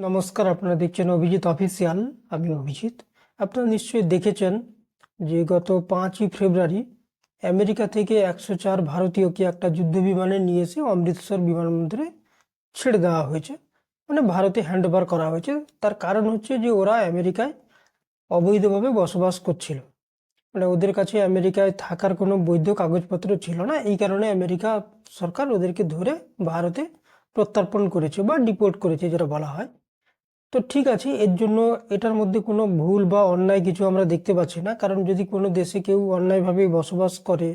নমস্কার, আপনারা দেখছেন অভিজিৎ অফিসিয়াল, আমি অভিজিৎ। আপনারা নিশ্চয়ই দেখেছেন যে গত পাঁচই ফেব্রুয়ারি আমেরিকা থেকে একশো চার ভারতীয়কে একটা যুদ্ধ বিমানে নিয়ে এসে অমৃতসর বিমানবন্দরে ছেড়ে দেওয়া হয়েছে। মানে ভারতে হ্যান্ডওভার করা হয়েছে। তার কারণ হচ্ছে যে ওরা আমেরিকায় অবৈধভাবে বসবাস করছিল। মানে ওদের কাছে আমেরিকায় থাকার কোনো বৈধ কাগজপত্র ছিল না। এই কারণে আমেরিকা সরকার ওদেরকে ধরে ভারতে প্রত্যর্পণ করেছে বা ডিপোর্ট করেছে যেটা বলা হয়। তো ঠিক আছে, এর জন্য এটার মধ্যে কোনো ভুল বা অন্যায় কিছু আমরা দেখতে পাচ্ছি না। কারণ যদি কোনো দেশে কেউ অন্যায়ভাবে বসবাস করে,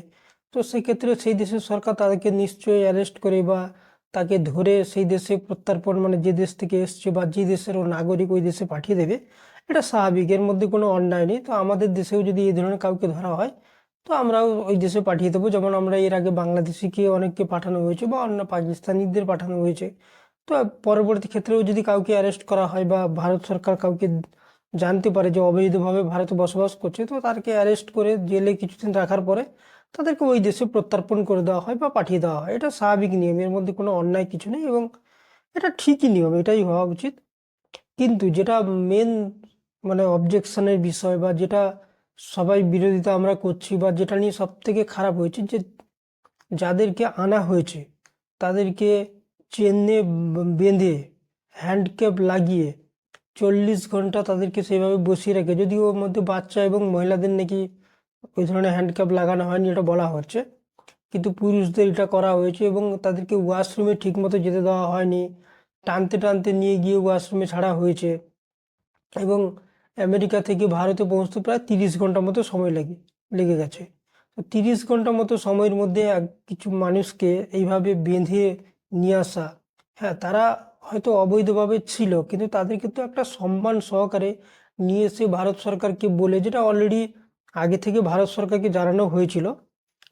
তো সেক্ষেত্রে সেই দেশের সরকার তাদেরকে নিশ্চয়ই অ্যারেস্ট করে বা তাকে ধরে সেই দেশে প্রত্যর্পণ মানে যে দেশ থেকে এসছে বা যে দেশের ও নাগরিক ওই দেশে পাঠিয়ে দেবে। এটা স্বাভাবিক, এর মধ্যে কোনো অন্যায় নেই। তো আমাদের দেশেও যদি এই ধরনের কাউকে ধরা হয়, তো আমরাও ওই দেশে পাঠিয়ে দেবো। যেমন আমরা এর আগে বাংলাদেশিকে অনেককে পাঠানো হয়েছে বা অন্য পাকিস্তানিদের পাঠানো হয়েছে। তো পরবর্তী ক্ষেত্রেও যদি কাউকে অ্যারেস্ট করা হয় বা ভারত সরকার কাউকে জানতে পারে যে অবৈধভাবে ভারতে বসবাস করছে, তো তাদেরকে অ্যারেস্ট করে জেলে কিছুদিন রাখার পরে তাদেরকে ওই দেশে প্রত্যর্পণ করে দেওয়া হয় বা পাঠিয়ে দেওয়া হয়। এটা স্বাভাবিক নিয়ম, এর মধ্যে কোনো অন্যায় কিছু নেই এবং এটা ঠিকই নিয়ম, এটাই হওয়া উচিত। কিন্তু যেটা মেন মানে অবজেকশনের বিষয় বা যেটা সবাই বিরোধিতা আমরা করছি বা যেটা নিয়ে সব থেকে খারাপ হয়েছে যে যাদেরকে আনা হয়েছে, তাদেরকে চেনে বেঁধে হ্যান্ডক্যাপ লাগিয়ে চল্লিশ ঘণ্টা তাদেরকে সেইভাবে বসিয়ে রাখে, যদিও ওর মধ্যে বাচ্চা এবং মহিলাদের নাকি ওই ধরনের হ্যান্ডক্যাপ লাগানো হয়নি এটা বলা হচ্ছে, কিন্তু পুরুষদের এটা করা হয়েছে এবং তাদেরকে ওয়াশরুমে ঠিকমতো যেতে দেওয়া হয়নি, টানতে টানতে নিয়ে গিয়ে ওয়াশরুমে ছাড়া হয়েছে এবং আমেরিকা থেকে ভারতে পৌঁছতে প্রায় তিরিশ ঘণ্টা মতো সময় লাগে, লেগে গেছে। তো তিরিশ ঘণ্টা মতো সময়ের মধ্যে কিছু মানুষকে এইভাবে বেঁধে নিয়ে আসা। হ্যাঁ তারা হয়তো অবৈধভাবে ছিল, কিন্তু তাদের কিন্তু একটা সম্মান সহকারে নিয়ে এসে ভারত সরকারকে বলে, যেটা অলরেডি আগে থেকে ভারত সরকারকে জানানো হয়েছিল।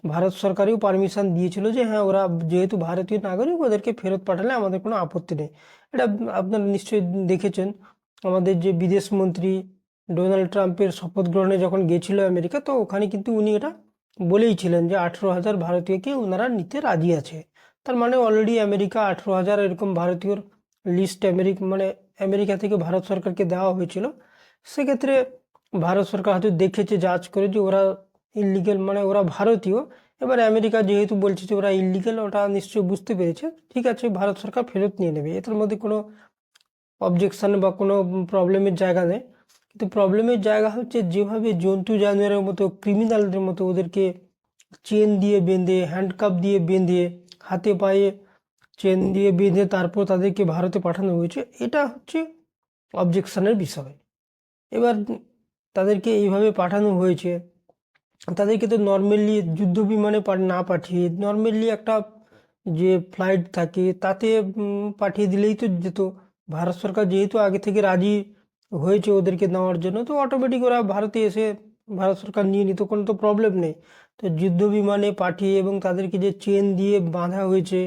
ভারত সরকারেও পারমিশন দিয়েছিল যে হ্যাঁ ওরা যেহেতু ভারতীয় নাগরিক, ওদেরকে ফেরত পাঠালে আমাদের কোনো আপত্তি নেই। এটা আপনারা নিশ্চয়ই দেখেছেন। আমাদের যে বিদেশ মন্ত্রী ডোনাল্ড ট্রাম্পের শপথ গ্রহণে যখন গেছিল আমেরিকা, তো ওখানে কিন্তু উনি এটা বলেই ছিলেন যে, আঠেরো হাজার ভারতীয়কে ওনারা নিতে রাজি আছে। তার মানে অলরেডি আমেরিকা আঠেরো হাজার এরকম ভারতীয়র লিস্ট আমেরিকা মানে আমেরিকা থেকে ভারত সরকারকে দেওয়া হয়েছিল। সেক্ষেত্রে ভারত সরকার হয়তো দেখেছে জাজ করে যে ওরা ইলিগেল মানে ওরা ভারতীয়। এবার আমেরিকা যেহেতু বলছে যে ওরা ইলিগেল ওটা নিশ্চয়ই বুঝতে পেরেছে। ঠিক আছে, ভারত সরকার ফেরত নিয়ে নেবে। এটার মধ্যে কোনো অবজেকশন বা কোনো প্রবলেমের জায়গা নেই। কিন্তু প্রবলেমের জায়গা হচ্ছে যেভাবে জন্তু জানোয়ারের মতো ক্রিমিনালদের মতো ওদেরকে চেন দিয়ে বেঁধে হ্যান্ডকাপ দিয়ে বেঁধে হাতে পায়ে চেন দিয়ে বেঁধে তারপর তাদেরকে ভারতে পাঠানো হয়েছে, এটা হচ্ছে অবজেকশনের বিষয়। এবার তাদেরকে এইভাবে পাঠানো হয়েছে, তাদেরকে তো নর্মালি যুদ্ধ বিমানে না পাঠিয়ে নর্মালি একটা যে ফ্লাইট থাকে, তাতে পাঠিয়ে দিলেই তো যেত। ভারত সরকার যেহেতু আগে থেকে রাজি হয়েছে ওদেরকে নেওয়ার জন্য, তো অটোমেটিক ওরা ভারতে এসে ভারত সরকার নিয়ে নিত, কোনো তো প্রবলেম নেই। তো যুদ্ধ বিমানে পাঠিয়ে এবং তাদেরকে যে চেন দিয়ে বাঁধা হয়েছে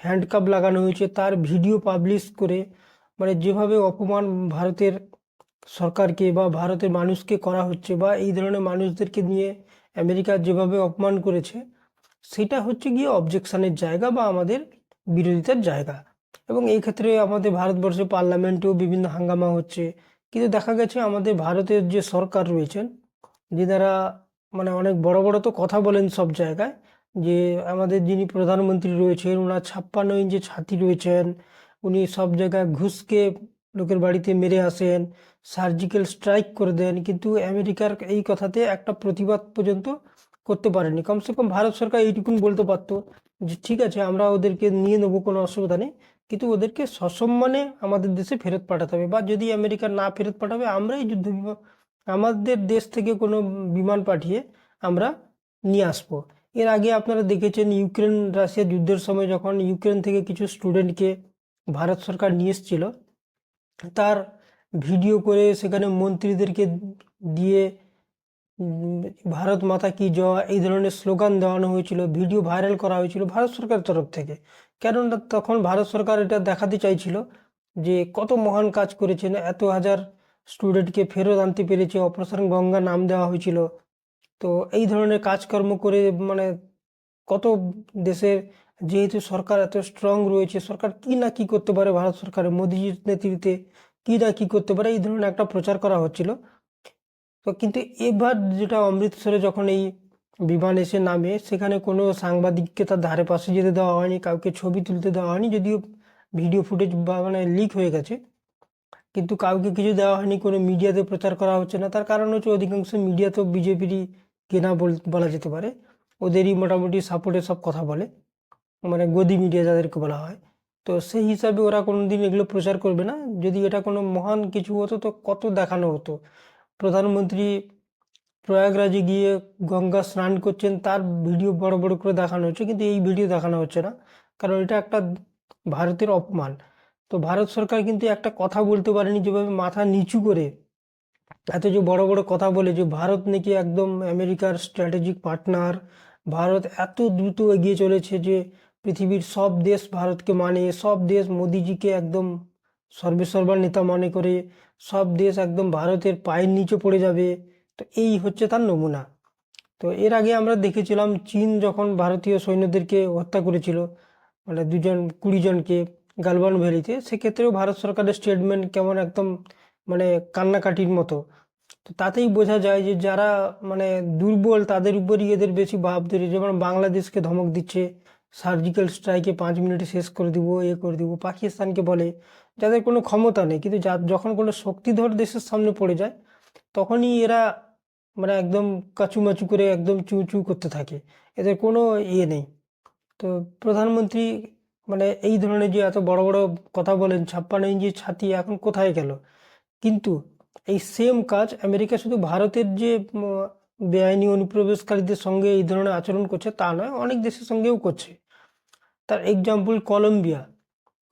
হ্যান্ডকাপ লাগানো হয়েছে, তার ভিডিও পাবলিশ করে মানে যেভাবে অপমান ভারতের সরকারকে বা ভারতের মানুষকে করা হচ্ছে বা এই ধরনের মানুষদেরকে নিয়ে আমেরিকা যেভাবে অপমান করেছে, সেটা হচ্ছে গিয়ে অবজেকশনের জায়গা বা আমাদের বিরোধিতার জায়গা। এবং এই ক্ষেত্রে আমাদের ভারতবর্ষে পার্লামেন্টেও বিভিন্ন হাঙ্গামা হচ্ছে। কিন্তু দেখা গেছে আমাদের ভারতের যে সরকার রয়েছেন যেনারা মানে অনেক বড় বড় তো কথা বলেন সব জায়গায়, যে আমাদের যিনি প্রধানমন্ত্রী রয়েছেন ওনার ছাপ্পান্ন ইঞ্চি ছাতি রয়েছেন, উনি সব জায়গায় ঘুষকে লোকের বাড়িতে মেরে আসেন সার্জিক্যাল স্ট্রাইক করে দেন, কিন্তু আমেরিকার এই কথাতে একটা প্রতিবাদ পর্যন্ত করতে পারেনি। কমসে কম ভারত সরকার এইটুকুন বলতে পারতো যে ঠিক আছে, আমরা ওদেরকে নিয়ে নেব, কোনো অসুবিধা নেই, কিন্তু ওদেরকে সসম্মানে আমাদের দেশে ফেরত পাঠাতে হবে, বা যদি আমেরিকা না ফেরত পাঠাবে, আমরাই যুদ্ধ আমাদের দেশ থেকে কোনো বিমান পাঠিয়ে আমরা নিয়ে আসব। এর আগে আপনারা দেখেছেন ইউক্রেন, রাশিয়া যুদ্ধের সময় যখন ইউক্রেন থেকে কিছু স্টুডেন্টকে ভারত সরকার নিয়ে এসেছিল, তার ভিডিও করে সেখানে মন্ত্রীদেরকে দিয়ে, ভারত মাতা কি জয়, এই ধরনের স্লোগান দেওয়ানো হয়েছিল, ভিডিও ভাইরাল করা হয়েছিল ভারত সরকারের তরফ থেকে। কেননা তখন ভারত সরকার এটা দেখাতে চাইছিল যে কত মহান কাজ করেছেন, এত হাজার স্টুডেন্টকে ফেরত আনতে পেরেছে, অপারেশন গঙ্গা নাম দেওয়া হয়েছিল। তো এই ধরনের কাজকর্ম করে মানে কত দেশের যেহেতু সরকার এত স্ট্রং রয়েছে, সরকার কি না কি করতে পারে ভারত সরকারের, মোদিজির নেতৃত্বে কি না কি করতে পারে, এই ধরনের একটা প্রচার করা হচ্ছিল। তো কিন্তু এবার যেটা অমৃতসরে যখন এই বিমান এসে নামে, সেখানে কোনো সাংবাদিককে তার ধারে পাশে যেতে দেওয়া হয়নি, কাউকে ছবি তুলতে দেওয়া হয়নি, যদিও ভিডিও ফুটেজ বা মানে লিক হয়ে গেছে। কিন্তু কাউকে কিছু দেওয়া হয়নি, কোনো মিডিয়াতে প্রচার করা হচ্ছে না। তার কারণ হচ্ছে অধিকাংশ মিডিয়া তো বিজেপিরই কেনা বল- যেতে পারে। ওদেরই মোটামুটি সাপোর্টে সব কথা বলে মানে গদি মিডিয়া যাদেরকে বলা হয়। তো সেই হিসাবে ওরা কোনো দিন এগুলো প্রচার করবে না। যদি এটা কোনো মহান কিছু হতো তো কত দেখানো হতো। প্রধানমন্ত্রী প্রয়াগরাজে গিয়ে গঙ্গা স্নান করছেন, তার ভিডিও বড় বড় করে দেখানো হচ্ছে, কিন্তু এই ভিডিও দেখানো হচ্ছে না। কারণ এটা একটা ভারতের অপমান। তো ভারত সরকার কিন্তু একটা কথা বলতে পারেনি যেভাবে মাথা নিচু করে এত যে বড় বড় কথা বলে যে ভারত নাকি একদম আমেরিকার স্ট্র্যাটেজিক পার্টনার ভারত এত দ্রুত এগিয়ে চলেছে যে পৃথিবীর সব দেশ ভারতকে মানে সব দেশ মোদিজিকে একদম সর্বেসর্বা নেতা মনে করে, সব দেশ একদম ভারতের পায়ের নিচে পড়ে যাবে। তো এই হচ্ছে তার নমুনা। তো এর আগে আমরা দেখেছিলাম চীন যখন ভারতীয় সৈন্যদেরকে হত্যা করেছিল মানে দুজন, কুড়ি জনকে গালওয়ান ভ্যালিতে, সেক্ষেত্রেও ভারত সরকারের স্টেটমেন্ট কেমন একদম মানে কান্নাকাটির মতো। তো তাতেই বোঝা যায় যে যারা মানে দুর্বল, তাদের উপরই এদের বেশি ভাব ধরে, যেমন বাংলাদেশকে ধমক দিচ্ছে সার্জিক্যাল স্ট্রাইকে পাঁচ মিনিটে শেষ করে দিব, এ করে দিব, পাকিস্তানকে বলে, যাদের কোনো ক্ষমতা নেই, কিন্তু যা যখন কোনো শক্তিধর দেশের সামনে পড়ে যায়, তখনই এরা মানে একদম কাচুমাচু করে একদম চু চু করতে থাকে। এদের কোনো ইয়ে নেই। তো প্রধানমন্ত্রী মানে এই ধরনের যে এত বড় বড় কথা বলেন, ছাপ্পান্ন ইঞ্চি ছাতি এখন কোথায় গেল? কিন্তু এই সেম কাজ আমেরিকা শুধু ভারতের যে বেআইনি অনুপ্রবেশকারীদের সঙ্গে এই ধরনের আচরণ করছে তা নয়, অনেক দেশের সঙ্গেও করছে। তার এক্সাম্পল কলম্বিয়া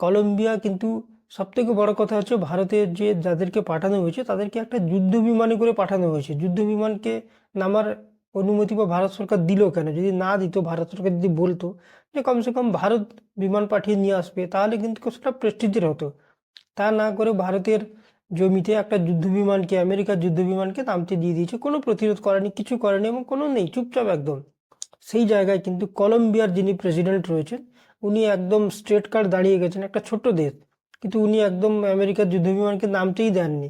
কলম্বিয়া কিন্তু সব থেকে বড় কথা হচ্ছে ভারতের যে, যাদেরকে পাঠানো হয়েছে তাদেরকে একটা যুদ্ধ বিমানে করে পাঠানো হয়েছে। যুদ্ধ বিমানকে নামার অনুমতি বা ভারত সরকার দিল কেন? যদি না দিত, ভারত সরকার যদি বলতো যে কমসে কম ভারত বিমান পাঠিয়ে নিয়ে আসবে, তাহলে কিন্তু সেটা প্রেস্টিজের হতো। তা না করে ভারতের জমিতে একটা যুদ্ধ বিমানকে আমেরিকার যুদ্ধ বিমানকে নামতে দিয়ে দিয়েছে। কোনো প্রতিরোধ করেনি, কিছু করেনি এবং কোনো নেই, চুপচাপ একদম। সেই জায়গায় কিন্তু কলম্বিয়ার যিনি প্রেসিডেন্ট রয়েছেন, উনি একদম স্ট্রেট কার্ড দাঁড়িয়ে গেছেন একটা ছোট্ট দেশ। কিন্তু উনি একদম আমেরিকার যুদ্ধ বিমানকে নামতেই দেননি।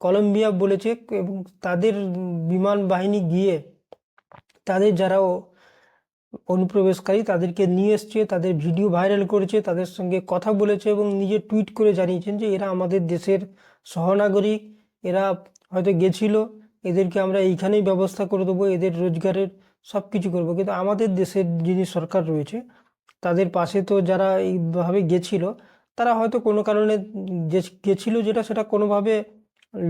কলম্বিয়া বলেছে এবং তাদের বিমান বাহিনী গিয়ে তাদের যারাও অনুপ্রবেশকারী তাদেরকে নিয়ে এসছে, তাদের ভিডিও ভাইরাল করেছে, তাদের সঙ্গে কথা বলেছে এবং নিজে টুইট করে জানিয়েছেন যে এরা আমাদের দেশের সহনাগরিক, এরা হয়তো গেছিল, এদেরকে আমরা এইখানেই ব্যবস্থা করে দেবো, এদের রোজগারের সব কিছু করব। কিন্তু আমাদের দেশের যিনি সরকার রয়েছে, তাদের পাশে তো যারা এইভাবে গেছিল, তারা হয়তো কোনো কারণে গেছিল যেটা, সেটা কোনোভাবে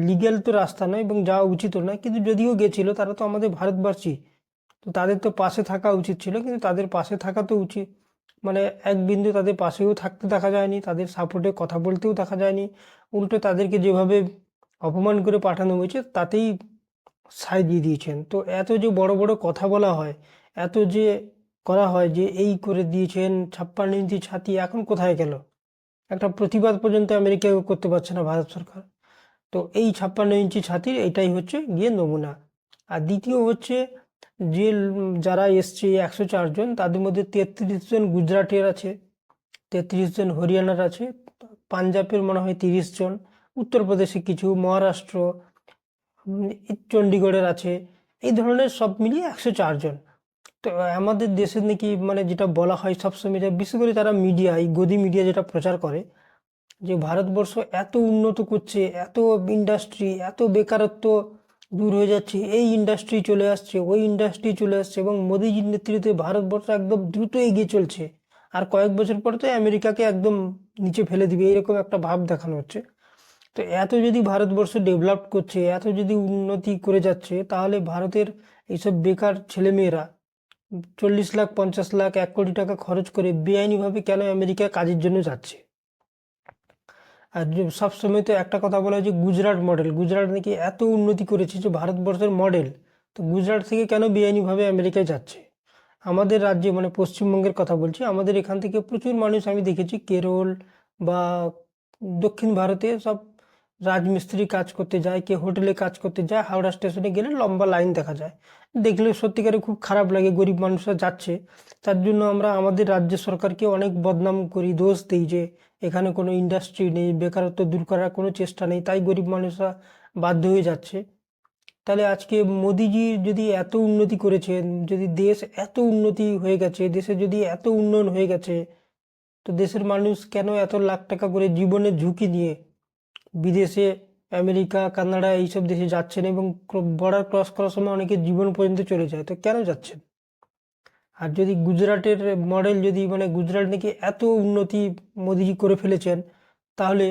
লিগ্যাল তো রাস্তা নয় এবং যাওয়া উচিত নয়। কিন্তু যদিও গেছিল, তারা তো আমাদের ভারতবাসী। তো তাদের তো পাশে থাকা উচিত ছিল, কিন্তু তাদের পাশে থাকা তো উচিত। মানে এক বিন্দু তাদের পাশেও থাকতে দেখা যায়নি, তাদের সাপোর্টে কথা বলতেও দেখা যায়নি। উল্টো তাদেরকে যেভাবে অপমান করে পাঠানো হয়েছে, তাতেই সায় দিয়ে দিয়েছেন। তো এত যে বড় বড় কথা বলা হয়, এত যে করা হয় যে এই করে দিয়েছেন, ছাপ্পান্ন ইঞ্চি ছাতি, এখন কোথায় গেল? একটা প্রতিবাদ পর্যন্ত আমেরিকা করতে পারছে না ভারত সরকার। তো এই ছাপ্পান্ন ইঞ্চি ছাতির এটাই হচ্ছে গিয়ে নমুনা। আর দ্বিতীয় হচ্ছে যে যারা এসছে, একশো চারজন তাদের মধ্যে তেত্রিশ জন গুজরাটের আছে, তেত্রিশ জন হরিয়ানার আছে, পাঞ্জাবের মনে হয় তিরিশ জন, উত্তরপ্রদেশে কিছু, মহারাষ্ট্র চণ্ডীগড়ের আছে, এই ধরনের সব মিলিয়ে একশো চারজন তো আমাদের দেশে নাকি মানে যেটা বলা হয় সবসময় যে বিশেষ করে যারা মিডিয়া, এই গদি মিডিয়া যেটা প্রচার করে, যে ভারতবর্ষ এত উন্নত করছে, এত ইন্ডাস্ট্রি এত বেকারত্ব দূর হয়ে যাচ্ছে, এই ইন্ডাস্ট্রি চলে আসছে, ওই ইন্ডাস্ট্রি চলে আসছে এবং মোদিজির নেতৃত্বে ভারতবর্ষ একদম দ্রুত এগিয়ে চলছে। আর কয়েক বছর পর তো আমেরিকাকে একদম নিচে ফেলে দিবে, এরকম একটা ভাব দেখানো হচ্ছে। তো এত যদি ভারতবর্ষ ডেভেলপ করছে, এত যদি উন্নতি করে যাচ্ছে, তাহলে ভারতের এইসব বেকার ছেলেমেয়েরা চল্লিশ লাখ, পঞ্চাশ লাখ, এক কোটি টাকা খরচ করে বেআইনিভাবে কেন আমেরিকা কাজের জন্য যাচ্ছে? আর সবসময় তো একটা কথা বলা হয় যে গুজরাট মডেল গুজরাট নাকি এত উন্নতি করেছে যে ভারতবর্ষের মডেল তো গুজরাট থেকে কেন বেআইনিভাবে আমেরিকায় যাচ্ছে? আমাদের রাজ্যে মানে পশ্চিমবঙ্গের কথা বলছি, আমাদের এখান থেকে প্রচুর মানুষ আমি দেখেছি, কেরল বা দক্ষিণ ভারতে সব রাজমিস্ত্রি কাজ করতে যায় কে হোটেলে কাজ করতে যায়, হাওড়া স্টেশনে গেলে লম্বা লাইন দেখা যায়। দেখলে সত্যিকারে খুব খারাপ লাগে, গরিব মানুষরা যাচ্ছে। তার জন্য আমরা আমাদের রাজ্য সরকারকে অনেক বদনাম করি, দোষ দিই যে এখানে কোনো ইন্ডাস্ট্রি নেই, বেকারত্ব দূর করার কোনো চেষ্টা নেই, তাই গরিব মানুষরা বাধ্য হয়ে যাচ্ছে। তাহলে আজকে মোদিজি যদি এত উন্নতি করেছেন, যদি দেশ এত উন্নতি হয়ে গেছে, দেশে যদি এত উন্নয়ন হয়ে গেছে, তো দেশের মানুষ কেন এত লাখ টাকা করে জীবনের ঝুঁকি নিয়ে বিদেশে আমেরিকা, কানাডা এইসব দেশে যাচ্ছেন এবং বর্ডার ক্রস করার সময় অনেকে জীবন পর্যন্ত চলে যায়, তো কেন যাচ্ছেন? আর যদি গুজরাটের মডেল যদি মানে গুজরাট নাকি এত উন্নতি মোদিজি করে ফেলেছেন, তাহলে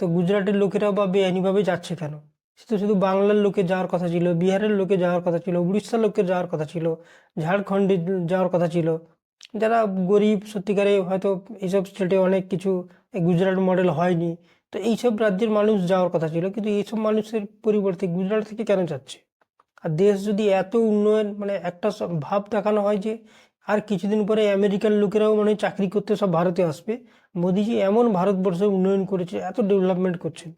তো গুজরাটের লোকেরা বা বেআইনিভাবে যাচ্ছে কেন? সে তো শুধু বাংলার লোকে যাওয়ার কথা ছিল, বিহারের লোকে যাওয়ার কথা ছিল, উড়িষ্যার লোকে যাওয়ার কথা ছিল, ঝাড়খণ্ডে যাওয়ার কথা ছিল। যারা গরিব, সত্যিকারে হয়তো এইসব স্টেটে অনেক কিছু গুজরাট মডেল হয়নি। তো এইসব রাজ্যের মানুষ যাওয়ার কথা ছিল, কিন্তু এইসব মানুষের পরিবর্তে গুজরাট থেকে কেন যাচ্ছে? আর দেশ যদি এত উন্নয়ন মানে একটা ভাব দেখানো হয় যে আর কিছুদিন পরে আমেরিকান লোকেরাও মানে চাকরি করতে সব ভারতে আসবে। মোদিজি এমন ভারতবর্ষে উন্নয়ন করেছে, এত ডেভেলপমেন্ট করছেন।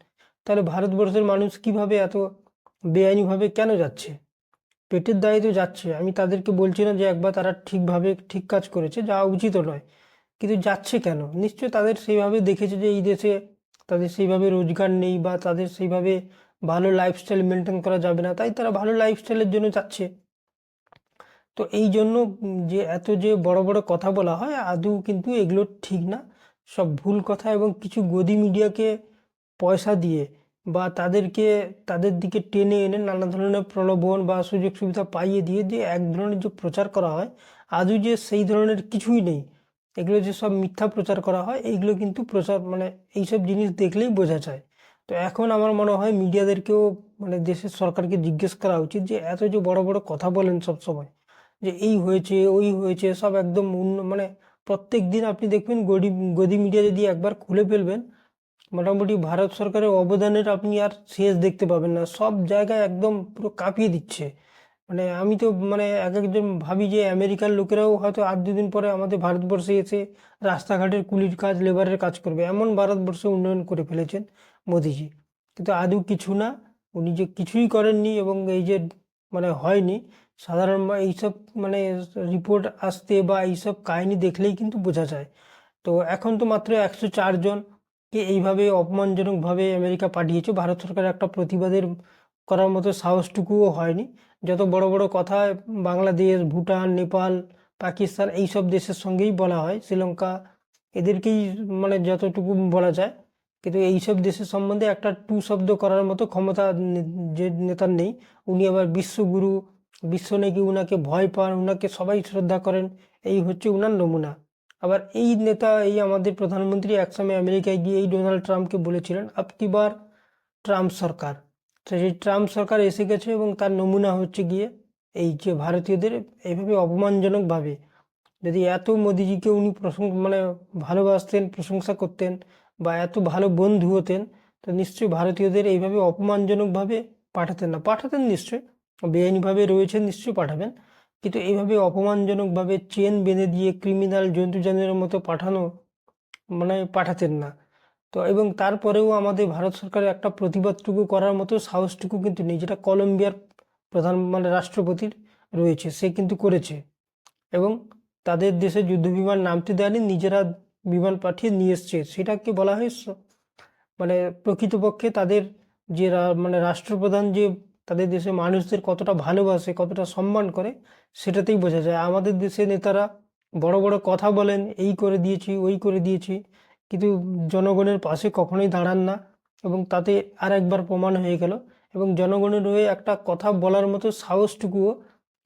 তাহলে ভারতবর্ষের মানুষ কীভাবে এত বেআইনিভাবে কেন যাচ্ছে? পেটের দায়ে তো যাচ্ছে। আমি তাদেরকে বলছি না যে একবার তারা ঠিকভাবে ঠিক কাজ করেছে, যাওয়া উচিত নয়। কিন্তু যাচ্ছে কেন? নিশ্চয় তাদের সেইভাবে দেখেছে যে এই দেশে তাদের সেইভাবে রোজগার নেই বা তাদের সেইভাবে ভালো লাইফস্টাইল মেনটেন করা যাবে না। তাই তারা ভালো লাইফস্টাইলের জন্য যাচ্ছে তো এই জন্য যে এত যে বড় বড় কথা বলা হয়, আদৌ কিন্তু এগুলো ঠিক না। সব ভুল কথা এবং কিছু গদি মিডিয়াকে পয়সা দিয়ে বা তাদেরকে, তাদের দিকে টেনে এনে নানা ধরনের প্রলোভন বা সুযোগ সুবিধা পাইয়ে দিয়ে যে এক ধরনের যে প্রচার করা হয়, আদৌ যে সেই ধরনের কিছুই নেই। এগুলো যে সব মিথ্যা প্রচার করা হয় এইগুলো কিন্তু প্রচার মানে এইসব জিনিস দেখলেই বোঝা যায়। তো এখন আমার মনে হয় মিডিয়াদেরকেও মানে দেশের সরকারকে জিজ্ঞেস করা উচিত যে এত যে বড় বড় কথা বলেন সব সময়, যে এই হয়েছে, ওই হয়েছে, সব একদম উন্ন- মানে প্রত্যেক দিন আপনি দেখবেন গদি গদি মিডিয়া যদি একবার খুলে ফেলবেন, মোটামুটি ভারত সরকারের অবদানের আপনি আর শেষ দেখতে পাবেন না, সব জায়গায় একদম পুরো কাঁপিয়ে দিচ্ছে। মানে আমি তো মানে এক একজন ভাবি যে আমেরিকার লোকেরাও হয়তো আর দুদিন পরে আমাদের ভারতবর্ষে এসে রাস্তাঘাটের কুলির কাজ, লেবারের কাজ করবে, এমন ভারতবর্ষে উন্নয়ন করে ফেলেছেন। মোদিজি। কিন্তু আদৌ কিছু না, উনি যে কিছুই করেননি এবং এই যে মানে হয়নি, সাধারণ এইসব মানে রিপোর্ট আসতে বা এইসব কাহিনী দেখলেই কিন্তু বোঝা যায়। তো এখন তো মাত্র একশো চারজনকে এইভাবে অপমানজনকভাবে আমেরিকা পাঠিয়েছে, ভারত সরকার একটা প্রতিবাদের করার মতো সাহসটুকুও হয়নি। যত বড় বড় কথা বাংলাদেশ, ভুটান, নেপাল, পাকিস্তান, এইসব দেশের সঙ্গেই বলা হয়, শ্রীলঙ্কা, এদেরকেই মানে যতটুকু বলা যায়। কিন্তু এইসব দেশের সম্বন্ধে একটা টু শব্দ করার মতো ক্ষমতা যে নেতার নেই, উনি আবার বিশ্বগুরু বিশ্ব নাকি উনাকে ভয় পান, উনাকে সবাই শ্রদ্ধা করেন, এই হচ্ছে উনার নমুনা। আবার এই নেতা, এই আমাদের প্রধানমন্ত্রী একসময় আমেরিকায় গিয়ে এই ডোনাল্ড ট্রাম্পকে বলেছিলেন আপকি বার ট্রাম্প সরকার? তো সেই ট্রাম্প সরকার এসে গেছে এবং তার নমুনা হচ্ছে গিয়ে এই যে ভারতীয়দের এইভাবে অপমানজনকভাবে। যদি এত মোদিজিকে উনি প্রশং মানে ভালোবাসতেন, প্রশংসা করতেন বা এত ভালো বন্ধু হতেন, তো নিশ্চয়ই ভারতীয়দের এইভাবে অপমানজনকভাবে পাঠাতেন না। পাঠাতেন নিশ্চয়ই, বেআইনিভাবে রয়েছেন নিশ্চয়ই পাঠাবেন, কিন্তু এইভাবে অপমানজনকভাবে চেন বেঁধে দিয়ে ক্রিমিনাল জন্তু জানোয়ারের মতো পাঠানো মানে পাঠাতেন না। তো এবং তারপরেও আমাদের ভারত সরকারের একটা প্রতিবাদটুকু করার মতো সাহসটুকু কিন্তু নেই, যেটা কলম্বিয়ার প্রধান মানে রাষ্ট্রপতির রয়েছে, সে কিন্তু করেছে। এবং তাদের দেশে যুদ্ধ বিমান নামতে দেয়নি, নিজেরা বিমান পাঠিয়ে নিয়ে এসছে। সেটাকে বলা হয় মানে প্রকৃতপক্ষে তাদের যে মানে রাষ্ট্রপ্রধান যে তাদের দেশের মানুষদের কতটা ভালোবাসে, কতটা সম্মান করে, সেটাতেই বোঝা যায়। আমাদের দেশে নেতারা বড় বড় কথা বলেন, এই করে দিয়েছি, ওই করে দিয়েছি, কিন্তু জনগণের পাশে কখনোই দাঁড়ান না এবং তাতে আর একবার প্রমাণ হয়ে গেল এবং জনগণের হয়ে একটা কথা বলার মতো সাহসটুকুও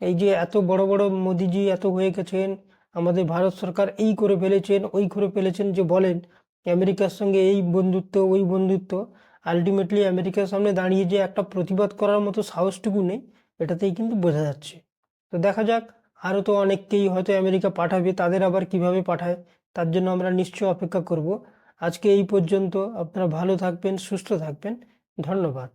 এই যে এত বড় বড় মোদিজি এত হয়ে গেছেন আমাদের ভারত সরকার এই করে ফেলেছেন, ওই করে ফেলেছেন যে বলেন, আমেরিকার সঙ্গে এই বন্ধুত্ব, ওই বন্ধুত্ব আলটিমেটলি আমেরিকার সামনে দাঁড়িয়ে যে একটা প্রতিবাদ করার মতো সাহসটুকু নেই, এটাতেই কিন্তু বোঝা যাচ্ছে। তো দেখা যাক, আরও তো অনেককেই হয়তো আমেরিকা পাঠাবে, তাদের আবার কীভাবে পাঠায়, তার জন্য আমরা নিশ্চয় অপেক্ষা করব। আজকে এই পর্যন্ত, আপনারা ভালো থাকবেন, সুস্থ থাকবেন, ধন্যবাদ।